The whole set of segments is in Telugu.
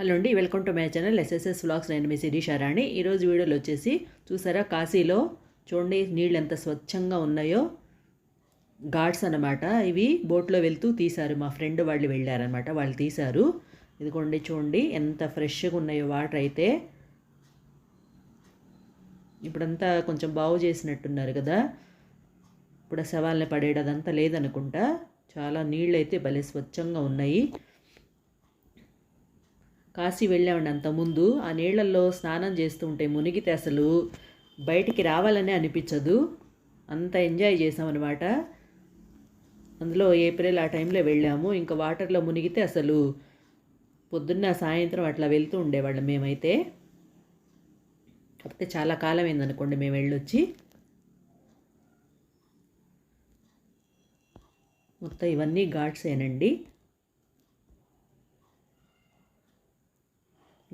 హలో అండి welcome to my channel SSS vlogs నేను మీ శిరీషారాణి ఈరోజు వీడియోలో వచ్చేసి చూసారా కాశీలో చూడండి నీళ్ళు ఎంత స్వచ్ఛంగా ఉన్నాయో. ఘాట్స్ అన్నమాట. ఇవి బోట్లో వెళ్తూ తీశారు. మా ఫ్రెండ్ వాళ్ళు వెళ్ళారనమాట వాళ్ళు తీశారు. ఇదిగోండి చూడండి ఎంత ఫ్రెష్గా ఉన్నాయో వాటర్ అయితే. ఇప్పుడంతా కొంచెం బాగు చేసినట్టున్నారు కదా. ఇప్పుడు సవాల్ని శవాల్ని పడేయడదంతా లేదనుకుంటా. చాలా నీళ్ళు అయితే భలే స్వచ్ఛంగా ఉన్నాయి. కాశీ వెళ్ళామండి అంతకుముందు ఆ నీళ్ళల్లో స్నానం చేస్తూ ఉంటే మునిగితే అసలు బయటికి రావాలనే అనిపించదు. అంత ఎంజాయ్ చేసామన్నమాట అందులో ఏప్రిల్ ఆ టైంలో వెళ్ళాము. ఇంకా వాటర్లో మునిగితే అసలు పొద్దున్న సాయంత్రం అట్లా వెళ్తూ ఉండేవాళ్ళం మేమైతే. కాకపోతే చాలా కాలం అయిందనుకోండి మేము వెళ్ళొచ్చి. మొత్తం ఇవన్నీ ఘాట్సేనండి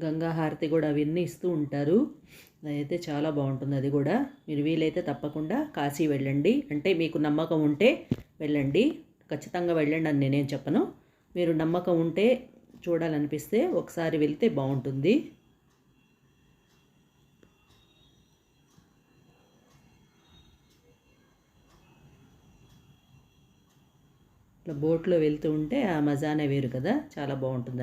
గంగా హారతి కూడా అవన్నీ ఇస్తూ ఉంటారు. అదైతే చాలా బాగుంటుంది అది కూడా. మీరు వీలైతే తప్పకుండా కాశీ వెళ్ళండి. అంటే మీకు నమ్మకం ఉంటే వెళ్ళండి. ఖచ్చితంగా వెళ్ళండి అని నేనేం చెప్పను. మీరు నమ్మకం ఉంటే చూడాలనిపిస్తే ఒకసారి వెళ్తే బాగుంటుంది. ఇట్లా బోట్లో వెళ్తూ ఉంటే ఆ మజానే వేరు కదా. చాలా బాగుంటుంది